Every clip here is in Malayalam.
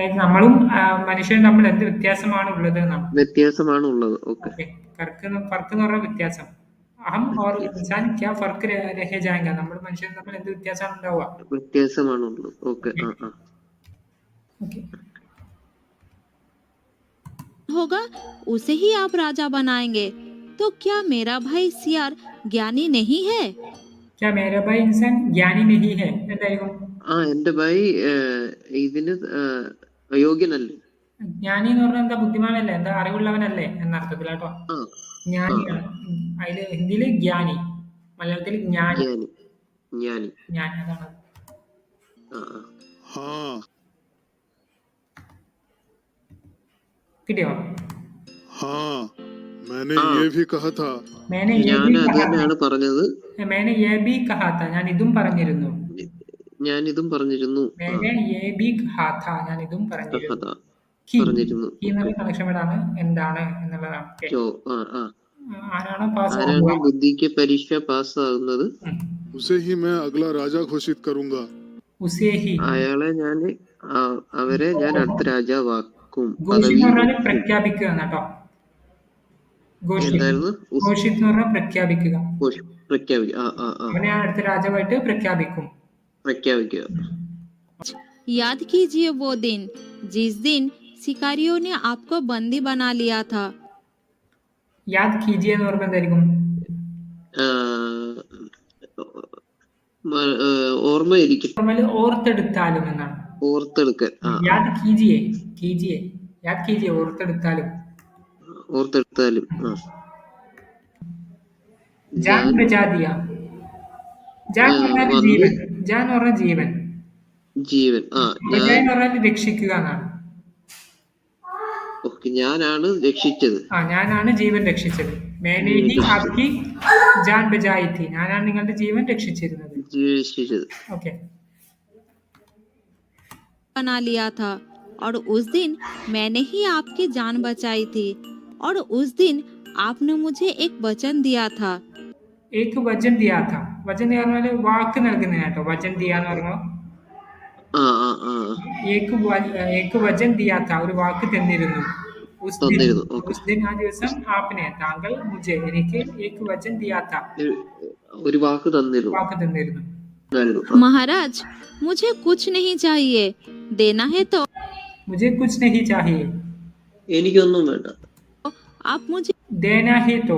ലൈക്ക് നമ്മളും മനുഷ്യനും തമ്മിൽ എന്ത് വ്യത്യാസമാണ് ഉള്ളത് വ്യത്യാസമാണ് ഉള്ളത്. ഫർക്ക് എന്ന് പറഞ്ഞ വ്യത്യാസം. അഹം ഓർ ഇൻസാൻ ക്യാ ഫർക്ക് രഹ ജാങ്ക നമ്മൾ മനുഷ്യൻ തമ്മിൽ എന്ത് വ്യത്യാസമാണ് ഉണ്ടാവുക? വ്യത്യാസമാണ് ഉള്ളത്. ഓക്കെ. होगा उसे ही आप राजा बनाएंगे। तो क्या मेरा भाई सियार ज्ञानी नहीं है? क्या मेरा भाई इंसान ज्ञानी नहीं है? എന്തായിരിക്കും? ആ എന്റെ ഭായി ഇതിന് അയോഗ്യനല്ലേ ജ്ഞാനി എന്ന് പറഞ്ഞാൽ എന്താ ബുദ്ധിമാനല്ലേ എന്താ അറിവുള്ളവനല്ലേ എന്നർത്ഥത്തിൽ കേട്ടോ ആ ജ്ഞാനിയാണ് അതില് ഹിന്ദിയില് ജ്ഞാനി മലയാളത്തിൽ ജ്ഞാനി ജ്ഞാനി ജ്ഞാനി ജ്ഞാനി അതാണ് ആ ആ हाँ കിട്ടിയോ हाँ मैंने हाँ। ये भी कहा था മേനെ യേ ഞാൻ ബി അത് കഹാ തന്നെയാണ് പറഞ്ഞത് था. മേനെ യേ ബി കഹാ था. ഞാൻ ഇതും പറഞ്ഞിരുന്നു ഞാൻ ഇതും പറഞ്ഞിരുന്നു. ഞാൻ ഇതും പറഞ്ഞിരുന്നു. എന്താണ് ബുദ്ധിക്ക് പരീക്ഷ പാസ്സാകുന്നത് അയാളെ ഞാൻ അവരെ ഞാൻ അടുത്ത രാജാവാക്കും. പ്രഖ്യാപിക്കുക. പ്രഖ്യാപിക്കുക. പ്രഖ്യാപിക്കും. പ്രഖ്യാപിക്കുക याद कीजिए वो दिन जिस दिन शिकारियों ने आपको बंदी बना लिया था യാദ് കീജിയ എന്ന് പറയുമ്പോൾ എന്തായിരിക്കും ആ, മ- ഏ, ഓർമ്മയിരിക്കും നോർമല് ഓർത്തെടുത്താലും എന്നാണ് ഓർത്തെടുക്കൽ ആ ആ. യാദ് കീജിയെ കീജിയെ യാദ് കീജിയെ ഓർത്തെടുത്താലും ഓർത്തെടുത്താലും ആ ജാൻ ബജാദിയ ജാൻ എന്ന് പറഞ്ഞാൽ വന്നു. ജീവൻ ജാൻ എന്ന് പറഞ്ഞാൽ ജീവൻ ജീവൻ ആ ബജായ് ഞാൻ എന്ന് പറഞ്ഞാൽ രക്ഷിക്കുക എന്നാണ് ഓക്കെ ഞാനാണ് രക്ഷിച്ചത് ആ ഞാനാണ് ജീവൻ രക്ഷിച്ചത് മേനെ ഹി ആപ്കി ജാൻ ബജായി थी ഞാനാണ് നിങ്ങളുടെ ജീവൻ രക്ഷിച്ചിരുന്നത് രക്ഷിച്ചത് ഓക്കെ बना लिया था और उस दिन मैंने ही आपकी जान बचाई थी और उस दिन आपने मुझे एक वचन दिया था ഏക്ക് വചൻ ദിയാ था വചൻ ദിയ എന്ന് പറഞ്ഞാൽ വാക്ക് നൽകുന്നതിന് കേട്ടോ വചൻ ദിയ എന്ന് പറയുമ്പോൾ ആ ആ ആ ഏക്ക് വ- ഏക്ക് വചൻ ദിയാ था ഒരു വാക്ക് തന്നിരുന്നു ഉസ് ദിൻ തന്നിരുന്നു, okay. ഉസ് ദിൻ ആ ദിവസം ആപ്പിനെ താങ്കൾ മുജെ എനിക്ക് ഏക്ക് വചൻ ദിയാ था ഒരു- ഒരു വാക്ക് തന്നിരുന്നു വാക്ക് തന്നിരുന്നു ഉണ്ടായിരുന്നു. ആ. महाराज मुझे कुछ नहीं चाहिए देना है तो मुझे कुछ नहीं चाहिए എനിക്കൊന്നും വേണ്ട आप मुझे देना है तो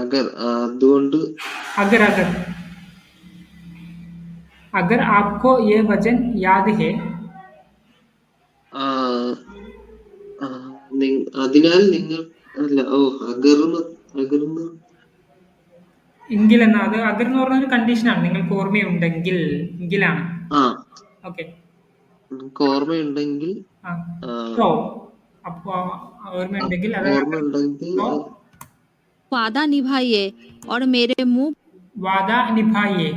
അഗർ ആ, അതുകൊണ്ട് अगर अगर अगर आपको ये वचन याद है ആ, ആ, നി- അതിനാൽ നിങ്ങൾ അല്ല ഓ അഗർന്ന് അഗർന്ന് എങ്കിൽ എന്ന അത് അഗർ എന്ന് പറഞ്ഞ ഒരു കണ്ടീഷനാണ് നിങ്ങൾക്ക് ഓർമ്മയുണ്ടെങ്കിൽ എങ്കിലാണ് ആ ഓക്കെ നിങ്ങൾക്ക് ഓർമ്മയുണ്ടെങ്കിൽ ആ ആ, तो അപ്പോ ഓർമ്മയുണ്ടെങ്കിൽ അത് ഓർമ്മയുണ്ടെങ്കിൽ तो वादा निभाइए और मेरे मुँह वादा निभाइए।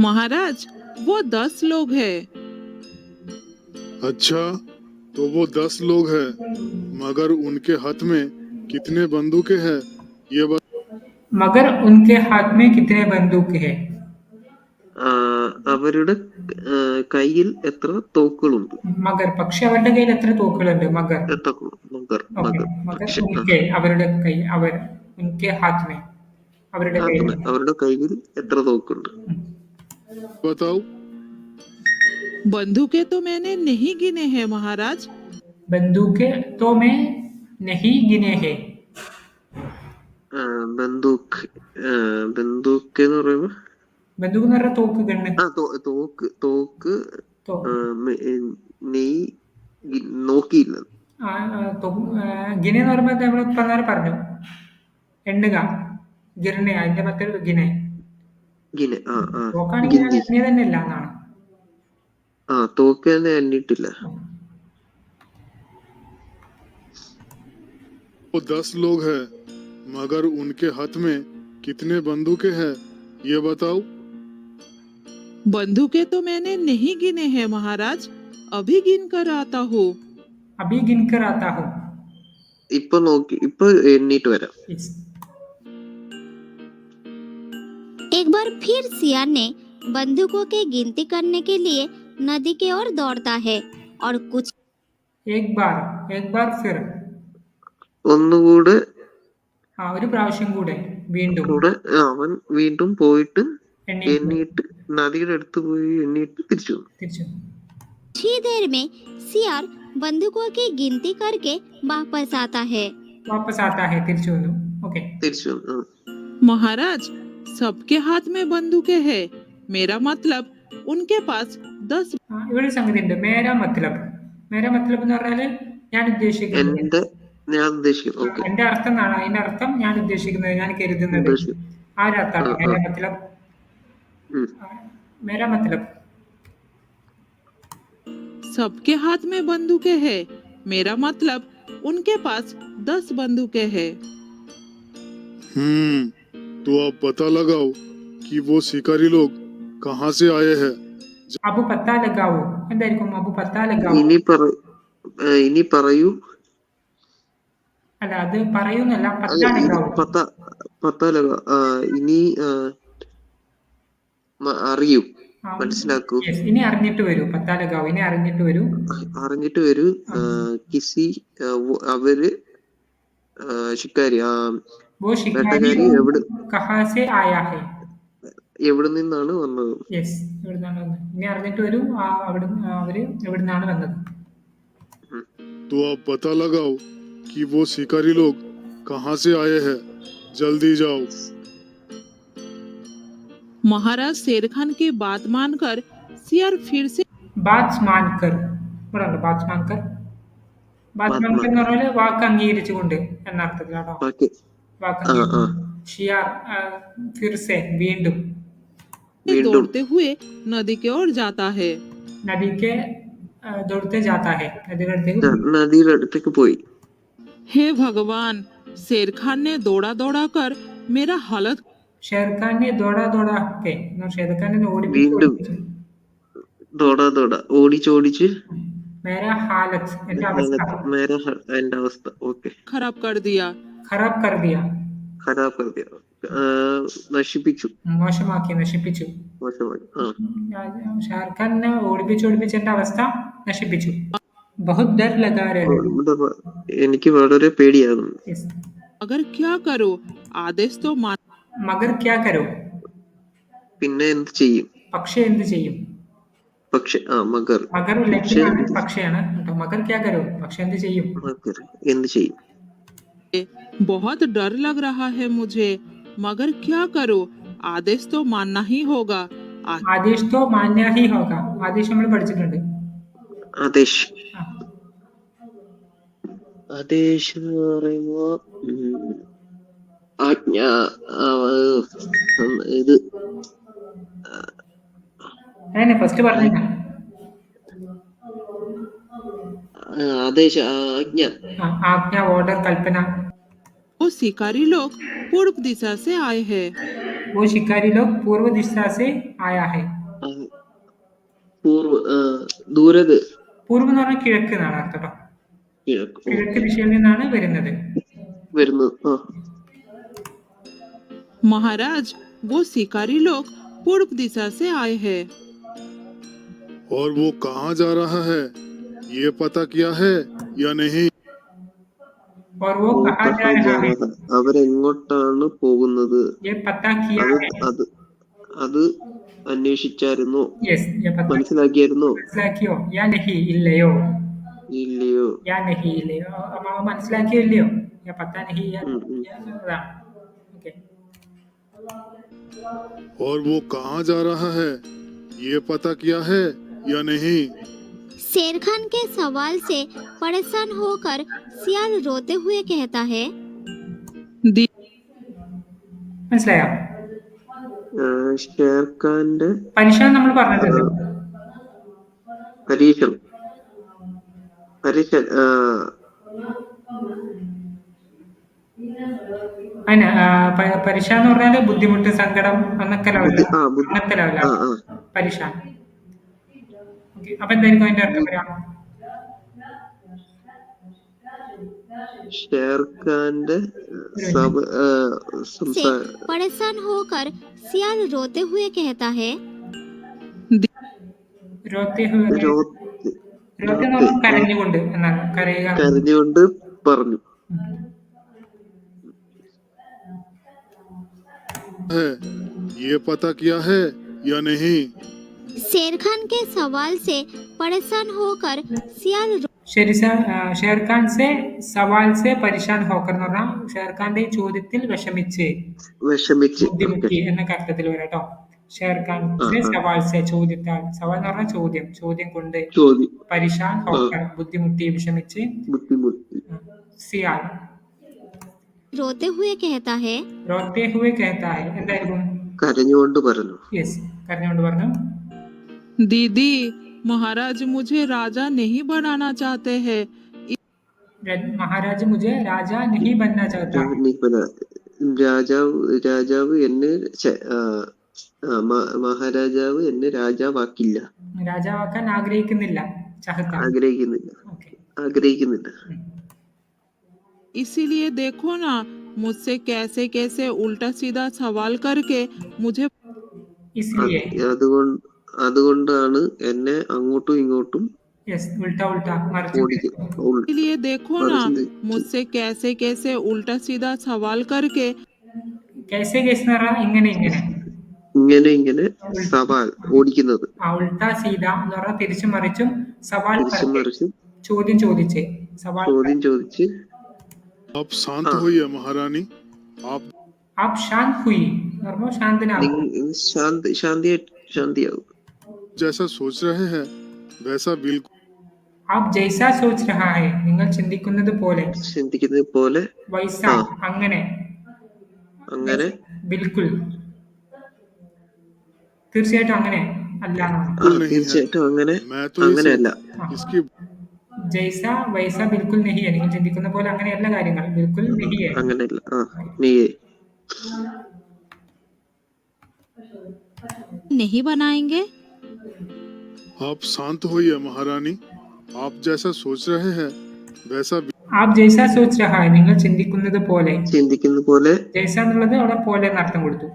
महाराज वो दस लोग है। अच्छा तो वो दस लोग है मगर उनके हाथ में कितने बंदूकें हैं? ये बस मगर उनके हाथ में कितने बंदूक है? അവരുടെ ആ, കയ്യിൽ എത്ര തോക്കുകളുണ്ട് മഗർ പക്ഷെ അവരുടെ കയ്യിൽ എത്ര തോക്കുകളുണ്ട് മഗർ എത്ര മഗർ ഓക്കെ മഗർ മഗർ പക്ഷെ ആ, ഉൻകെ അവരുടെ കൈ അവർ ഉൻകെ ഹാത്ത് മേ അവരുടെ കയ്യിൽ ആത്മ- അവരുടെ കയ്യിൽ എത്ര തോക്കുണ്ട് बताओ बंदूकें तो मैंने नहीं गिने हैं महाराज ബന്ദൂക്ക് तो मैं नहीं गिने हैं ആ, ബന്ദൂക്ക് ആ, ബന്ദൂക്ക് എന്ന് പറയുമ്പോ ബന്ദൂക്ക് എന്ന് പറഞ്ഞാൽ തോക്ക് ഗണ്ണ് ആ തോ- തോക്ക് തോക്ക് തോ ആ, മെ- ഏ, നെയ് ഗി- നോക്കിയില്ല ആ, ആ, തോ- ആ, ഗിനെ എന്ന് പറയുമ്പോൾ നമ്മൾ ഇപ്പം നേരം പറഞ്ഞു എണ്ണുക ഗിർണ അതിന്റെ മറ്റൊരു ഗിനെ ഗിനെ ആ ആ തോക്കാണെങ്കിൽ ഞാൻ ഗിന്നി എണ്ണിയത് തന്നെ ഇല്ല എന്നാണ് ആ തോക്ക് തന്നെ എണ്ണിട്ടില്ല वो दस लोग हैं मगर उनके हाथ में कितने बंदूकें हैं ये बताओ बंदूकें तो मैंने नहीं गिने हैं महाराज अभी गिन कर आता हूँ अभी गिनकर आता हूँ ഇപ്പൊ നോക്കി ഇപ്പൊ എണ്ണിട്ട് വരാം इस एक बार फिर सियार ने बंदूकों की गिनती करने के लिए नदी की ओर दौड़ता है और कुछ एक बार एक बार फिर ഒന്നുകൂടെ ആ ഒരു പ്രാവശ്യം കൂടെ വീണ്ടും കൂടെ അവൻ വീണ്ടും പോയിട്ട് എണ്ണി എണ്ണിയിട്ട് നദിയുടെ അടുത്ത് പോയി എണ്ണിയിട്ട് തിരിച്ചു വന്നു തിരിച്ചു ही देर में सियार बंदूकों की गिनती करके वापस आता है വാപ്പസ് ആത്താ ഹെ തിരിച്ചു വന്നു ഓക്കെ തിരിച്ചു വന്നു ആ. महाराज सबके हाथ में बंदूकें हैं मेरा मतलब उनके पास दस ആ, ഇവിടെ ഒരു സംഗതി ഉണ്ട് മേര മത്ലബ് മേര മത്ലബ് എന്ന് പറഞ്ഞാല് ഞാൻ ഉദ്ദേശിക്കുന്നത് എന്റെ ഞാൻ ഉദ്ദേശിക്കും ഓക്കെ എന്റെ അർത്ഥം എന്നാണ് അതിന്റെ അർത്ഥം ഞാൻ ഉദ്ദേശിക്കുന്നത് ഞാൻ കരുതുന്നത് ഉദ്ദേശിക്കും ആ ഒരു അർത്ഥമാണ് ആ, ആ. മേര മത്ലബ് ഉം. ആ, മേര മത്ലബ് सबके हाथ में बंदूकें हैं मेरा मतलब उनके पास दस बंदूकें हैं हम्म तो अब पता लगाओ कि वो शिकारी लोग कहाँ से आए हैं അബു പത്താ ലഗാവോ എന്തായിരിക്കും അബു പത്താ ലഗാവോ ഇനി പറ ആ, ഇനി പറയൂ അല്ല അത് പറയുന്നല്ല അല്ല പത്താ ഇനി ലഗാവോ പത്ത പത്താലക ആ, ഇനി ആ, മ- അറിയൂ ആ, മനസ്സിലാക്കൂ yes, ഇനി അറിഞ്ഞിട്ട് വരൂ പത്താ ലഗാവോ ഇനി അറിഞ്ഞിട്ട് വരൂ അറിഞ്ഞിട്ട് വരൂ ആ, കിസി ആ, വ- അവര് ആ, ശിക്കാരി ആ वो शिकारी വേട്ടക്കാരി എവിടെ कहाँ से आया है എവിടെ നിന്നാണ് വന്നത് യെസ് എവിടുന്നാണ് വന്നത് ഇനി അറിഞ്ഞിട്ട് വരൂ ആ അവിടെ അവര് എവിടുന്നാണ് വന്നത് तो अब पता लगाओ कि वो शिकारी लोग कहाँ से आए हैं जल्दी जाओ महाराज शेर खान के बात मानकर सियर फिर से बात मानकर ഇവിടെ ബാച്ച് दौड़ते हुए नदी के ओर जाता है नदी के दौड़ते जाता है नदी लड़ते नदी लड़ते के पोई हे भगवान शेर खान ने दौड़ा दौड़ा कर मेरा हालत ഷേർഖാനെ ദോടാ ദോടാ ഒക്കെ. ഷേർഖാനെ ഓടിപ്പിച്ചു. ദോടാ ദോടാ. ഓടിച്ച് ഓടിച്ച്. എന്റെ അവസ്ഥ. ഓക്കെ. ഖരാബ് കർ ദിയ ഖരാബ് കർ ദിയ ഖരാബ് കർ ദിയ നശിപ്പിച്ചു. മോശമാക്കി നശിപ്പിച്ചു. മോശമാക്കി. ഷാർഖാനെ ഓടിപ്പിച്ച് ഓടിപ്പിച്ച് എന്റെ അവസ്ഥ നശിപ്പിച്ചു. ബഹുത് ഡർ ലഗാ എനിക്ക് വളരെ പേടിയാകുന്നു. അഗർ ക്യാ കരോ? ആദേശ് തോ മാ മഗർ ക്യാ കരോ പിന്നെ എന്ത് ചെയ്യും പക്ഷേ എന്ത് ചെയ്യും പക്ഷെ ആ മകർ മഗർ പക്ഷേ ലഗ്നാണ് പക്ഷയാണ് കേട്ടോ മഗർ ക്യാ കരോ പക്ഷെ എന്ത് ചെയ്യും മകർ എന്ത് ചെയ്യും बहुत डर लग रहा है मुझे मगर क्या करो आदेश तो मानना ही होगा आ- ആദേശ് തോ മാന്യ ഹി ഹോക ആദേശ് നമ്മൾ പഠിച്ചിട്ടുണ്ട് ആദേശ് ആ. ആദേശ് എന്ന് പറയുമ്പോ ഉം, ആജ്ഞ ആ, ഉം, ഇത് അതന്നെ ഫസ്റ്റ് പറഞ്ഞ ആ, ആദേശ ആജ്ഞ ആജ്ഞ ഓർഡർ കൽപ്പന वो शिकारी लोग पूर्व दिशा से आए हैं वो शिकारी लोग पूर्व दिशा से आया है ആ, പൂർവ ആ, ദൂരത് പൂർവ്വം എന്ന് പറഞ്ഞാൽ കിഴക്ക് എന്നാണ് അർത്ഥം കേട്ടോ കിഴക്ക് ഓ, കിഴക്ക് ദിശയിൽ നിന്നാണ് വരുന്നത് വരുന്നത് ആ महाराज वो शिकारी लोग पूर्व दिशा से आए हैं और वो कहाँ जा रहा है ये पता किया है या नहीं और वो ഓ, कहा जा रहा है അവരെങ്ങോട്ടാണ് പോകുന്നത് ये पता किया അത് है അത് അത് അന്വേഷിച്ചായിരുന്നോ यस ये पता മനസ്സിലാക്കിയായിരുന്നോ മനസ്സിലാക്കിയോ യാ നഹി ഇല്ലയോ ഇല്ലയോ യാ നഹി ഇല്ലയോ അപ്പൊ അവൻ മനസ്സിലാക്കിയോ ഇല്ലയോ और वो कहाँ जा रहा है ये पता किया है या नहीं शेर खान के सवाल से परेशान होकर सियार रोते हुए कहता है दी- മനസ്സിലായോ ആ, ഷേർഖാന്റെ പരീക്ഷ നമ്മൾ പറഞ്ഞിട്ടുണ്ട് പരീക്ഷണം പരീക്ഷ അതിന് ആ, പ- പരീക്ഷ എന്ന് പറഞ്ഞാല് ബുദ്ധിമുട്ട് സങ്കടം എന്നൊക്കെ ലെവല ബുദ്ധി- ആ, ബുദ്ധി- അങ്ങനത്തെ ലെവല ആ, ആ. പരീക്ഷ ഓക്കെ അപ്പൊ എന്തായിരിക്കും അതിന്റെ അർത്ഥം വരാം ഷേർഖാന്റെ സഭ ആ, से സംസാ परेशान होकर सियाल रोते हुए कहता है രോത്തെ ഹുവേ രോ- രോത്തെ എന്ന് പറഞ്ഞാൽ കരഞ്ഞുകൊണ്ട് എന്നാണ് കരയുക കരഞ്ഞുകൊണ്ട് പറഞ്ഞു है ये पता किया है या नहीं शेर खान के सवाल से परेशान होकर सियाल रो- ശരി സാർ ആ, ഷേർഖാൻ സെ സവാൽ സെ പരിശാൻ ഹോക്കർ എന്ന് പറഞ്ഞാൽ ഷേർഖാന്റെ ഈ ചോദ്യത്തിൽ വിഷമിച്ച് വിഷമിച്ച് ബുദ്ധിമുട്ടി എന്നൊക്കെ അർത്ഥത്തിൽ വരാം കേട്ടോ ഷേർഖാൻ സെ ആ, ആ. സവാൽ സെ ചോദ്യത്താൽ സവാൽ എന്ന് പറഞ്ഞാൽ ചോദ്യം ചോദ്യം കൊണ്ട് ചോദ്യം പരിശാൻ ഹോക്കർ ബുദ്ധിമുട്ടി വിഷമിച്ച് ബുദ്ധിമുട്ടി സിയാൽ रोते हुए कहता है റോട്ടേ ഹുവേ കേത്തായി എന്തായിരിക്കും കരഞ്ഞുകൊണ്ട് പറഞ്ഞു. യെസ് കരഞ്ഞുകൊണ്ട് പറഞ്ഞു. दीदी महाराज मुझे राजा नहीं बनाना चाहते हैं ര- മഹാരാജ് മുജെ രാജ നഹി ബന്ന ചാത്ത നിബല രാജാവ് രാജാവ് എന്നെ ച- ആ, ആ, മ- മഹാരാജാവ് എന്നെ രാജാവാക്കില്ല. രാജാവാക്കാൻ ആഗ്രഹിക്കുന്നില്ല ആഗ്രഹിക്കുന്നില്ല. ആഗ്രഹിക്കുന്നില്ല. इसीलिए देखो ना मुझसे कैसे कैसे उल्टा सीधा सवाल करके मुझे इसलिए അതുകൊണ്ട് അതുകൊണ്ടാണ് എന്നെ അങ്ങോട്ടും ഇങ്ങോട്ടും യെസ് ഉൾട്ട ഉൾട്ട മറിച്ച് ഓടിക്കും ഉൾ- इसीलिए देखो ना മറിച്ച് मुझसे कैसे कैसे उल्टा सीधा सवाल करके കേസെ കേസ് എന്ന് പറഞ്ഞാൽ ഇങ്ങനെ ഇങ്ങനെ ഇങ്ങനെ ഇങ്ങനെ സവാൽ ഓടിക്കുന്നത് ആ ഉൾട്ട സീത എന്ന് പറഞ്ഞാൽ തിരിച്ചും മറിച്ചും സവാൽ തിരിച്ചും കറക്കെ. മറിച്ചും ചോദ്യം ചോദിച്ച് സവാൽ ചോദ്യം ചോദിച്ച് आप शांत हाँ। होइए महारानी आप ആപ് ശാന്ത് ഹുയി എന്ന് പറയുമ്പോൾ ശാന്തനാകും നിങ്ങ- ശാന്തി ശാന്തി ശാന്തിയാവും जैसा सोच रहे हैं वैसा बिल्कुल ആപ് ജൈസ സോച്ച് രഹാ ഹെ നിങ്ങൾ ചിന്തിക്കുന്നത് പോലെ ചിന്തിക്കുന്നത് പോലെ വൈസ ആ. അങ്ങനെ അങ്ങനെ ബിൽക്കുൽ തീർച്ചയായിട്ടും അങ്ങനെ അല്ല എന്നാണ്. ആ, തീർച്ചയായിട്ടും അങ്ങനെ मैं तो इसे അങ്ങനെയല്ല इसकी ജൈസ വൈസ ബിൽക്കുൽ നെഹിയെ നിങ്ങൾ ചിന്തിക്കുന്ന പോലെ അങ്ങനെയല്ല കാര്യങ്ങൾ ബിൽക്കുൽ നെഹിയെ അങ്ങനെയല്ല ആ നീ नहीं बनाएंगे आप शांत होइए महारानी आप जैसा सोच रहे हैं वैसा बि- ആപ് ജൈസ സോച്ച് രഹാ ഹെ നിങ്ങൾ ചിന്തിക്കുന്നത് പോലെ ചിന്തിക്കുന്ന പോലെ ജൈസ എന്നുള്ളത് അവിടെ പോലെ എന്ന് അർത്ഥം കൊടുത്തു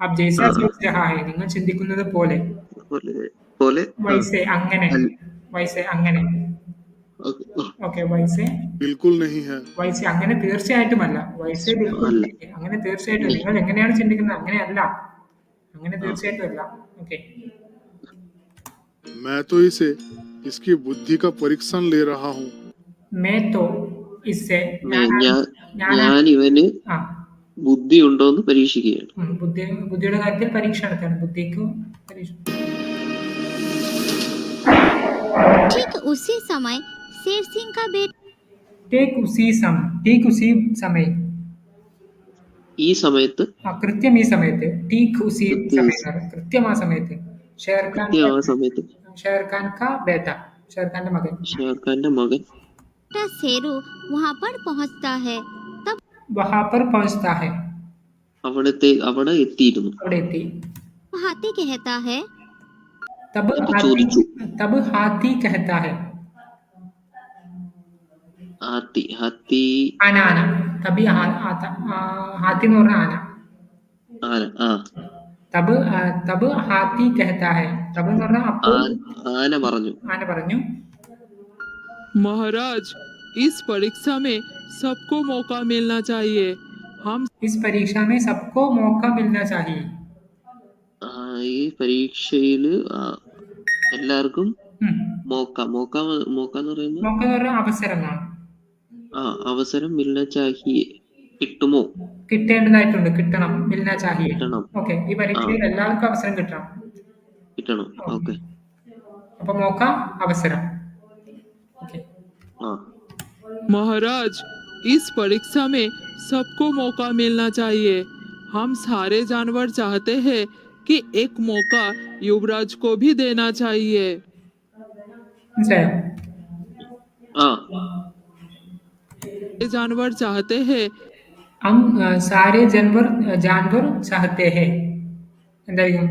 ആപ് ജൈസ ആ. സോച്ച് രഹാ ഹെ നിങ്ങൾ ചിന്തിക്കുന്നത് പോലെ പോലെ പോലെ ആ, വൈസെ അങ്ങനെ അല്ല. വൈസെ അങ്ങനെ ഓക്കേ. ആ, ഓക്കെ വൈസെ बिल्कुल नहीं है വൈസെ അങ്ങനെ തീർച്ചയായിട്ടും അല്ല വൈസെ ബിൽക്കുൽ അല്ല. നെഹി. അങ്ങനെ തീർച്ചയായിട്ടും നിങ്ങൾ എങ്ങനെയാണ് ചിന്തിക്കുന്നത് അങ്ങനെയല്ല അങ്ങനെ തീർച്ചയായിട്ടും അല്ല ഓക്കെ मैं तो इसे इसकी बुद्धि का परीक्षण ले रहा हूँ മേ തോ ഇസ്സെ ഞാൻ ഞാൻ- ഞാൻ ഞാൻ ഇവന് ആ ബുദ്ധി ഉണ്ടോന്ന് പരീക്ഷിക്കുകയാണ് ഉം, ബുദ്ധി ബുദ്ധിയുടെ കാര്യത്തിൽ പരീക്ഷ നടത്താണ് ബുദ്ധിക്ക് പരീക്ഷ ठीक उसी समय शेर सिंह का बेटा। टेक उसी सम ठीक उसी समय। ई समय तो। हाँ, कृत्यम ई समय थे। ठीक उसी समय पर कृत्यम आ समय थे। शेर खान कृत्यम आ समयत शेर खान का बेटा शेर खान का मगन। शेर खान का मगन शेरू वहाँ पर पहुँचता है। तब वहाँ पर पहुँचता है। अपने ते അവിടത്തെ അവിടെ എത്തിയിരുന്നു अपने എത്തി हाथी कहता है। तब तो हाथी तब हाथी कहता है। ഹാത്തി ഹാത്തി. ആന ആന. തബി ഹാത്തി എന്ന് പറഞ്ഞ ആന. ആന ആ. തബ് തബ് ഹാത്തി കഹത്തായ തബ് എന്ന് പറഞ്ഞ ആന പറഞ്ഞു. ആന പറഞ്ഞു. महाराज इस परीक्षा में सबको मौका मिलना चाहिए हम इस परीक्षा में सबको मौका मिलना चाहिए ഈ പരീക്ഷയിൽ എല്ലാവർക്കും മോക്ക മോക്ക മോക്ക എന്ന് പറയുന്നത് അവസരമാണ് ആ അവസരം മിൽന ചാഹിയെ കിട്ടുമോ കിട്ടേണ്ടതായിട്ടുണ്ട് കിട്ടണം മിൽന ചാഹിയെ കിട്ടണം ഓക്കെ ഈ പരീക്ഷയിൽ എല്ലാവർക്കും അവസരം കിട്ടണം കിട്ടണം ഓക്കെ അപ്പൊ മോക്ക അവസരം ഓക്കെ ആ महाराज इस परीक्षा में सबको मौका मिलना चाहिए हम सारे जानवर चाहते हैं कि एक मौका युवराज को भी देना चाहिए മനസ്സിലായോ ആ ये जानवर चाहते हैं हम अ, सारे जानवर जानवर चाहते हैं എന്തായിരിക്കും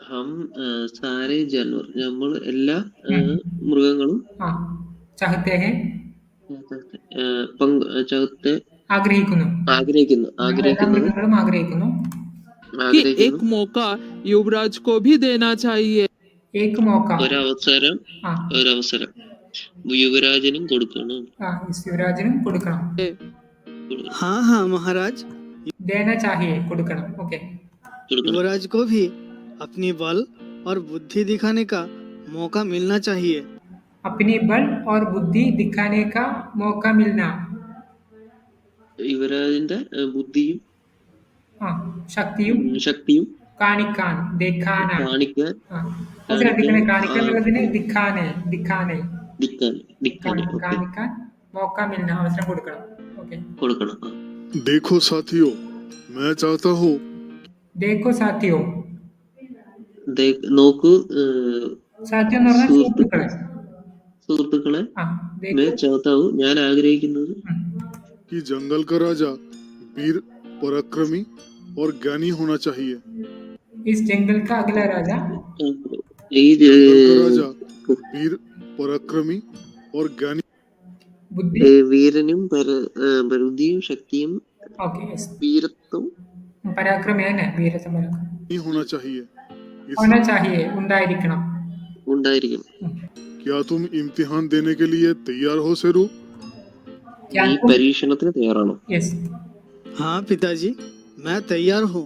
ഹം ആ, സാരെ ജാൻവർ നമ്മൾ എല്ലാ ആ, ഉം. മൃഗങ്ങളും ആ चाहते हैं ആ, പങ്ക് ചകത്തെ ആഗ്രഹിക്കുന്നു ആഗ്രഹിക്കുന്നു എല്ലാ ആഗ്രഹിക്കുന്നത് മൃഗങ്ങളും ആഗ്രഹിക്കുന്നു कि एक ആഗ്രഹിക്കുന്നു मौका युवराज को भी देना चाहिए ഏക് മോക്ക ഒരവസരം ആ ഒരവസരം യുവരാജനും കൊടുക്കണം ആ ശിവരാജനും കൊടുക്കണം കൊടുക്കണം, हाँ हाँ महाराज ദേന ചാഹിയെ കൊടുക്കണം ഓക്കെ കൊടുക്കണം युवराज को भी अपनी बल और बुद्धि दिखाने का मौका मिलना चाहिए अपनी बल और बुद्धि दिखाने का मौका मिलना യുവരാജന്റെ ആ, ബുദ്ധിയും ആ ശക്തിയും ഉം, ശക്തിയും കാണിക്കാൻ ദേഖാന കാണിക്കാൻ ആ അത് ശ്രദ്ധിക്കണേ കാണിക്കാൻ എന്നുള്ളതിന് ദിഖാനെ ദിഖാനെ നിൽക്കാൻ मौका मिलना अवसर കൊടുക്കണം ഓക്കേ കൊടുക്കണം देखो साथियों मैं चाहता हूँ देखो साथियो നോക്കൂ സാത്യം എന്ന് പറഞ്ഞാൽ സുഹൃത്തുക്കളെ സുഹൃത്തുക്കളെ ആ, ദേ- മേ ചാത്താവു ഞാൻ ആഗ്രഹിക്കുന്നത് कि जंगल का राजा वीर पराक्रमी और ज्ञानी होना चाहिए इस जंगल का अगला राजा ഈ ജ- जंगल का राजा वीर पराक्रमी और ज्ञानी बुद्धि ഏ, വീരനും പര- ആ, ബുദ്ധിയും ശക്തിയും ओके यस വീരത്വവും പരാക്രമം है വീരത പരാക്രമം होना चाहिए इस, होना चाहिए ഉണ്ടായിരിക്കണം ഉണ്ടായിരിക്കണം क्या तुम इम्तिहान देने के लिए तैयार हो शेरू क्या ഈ പരീക്ഷണത്തിന് തയ്യാറാണോ यस हाँ पिताजी मैं तैयार हूँ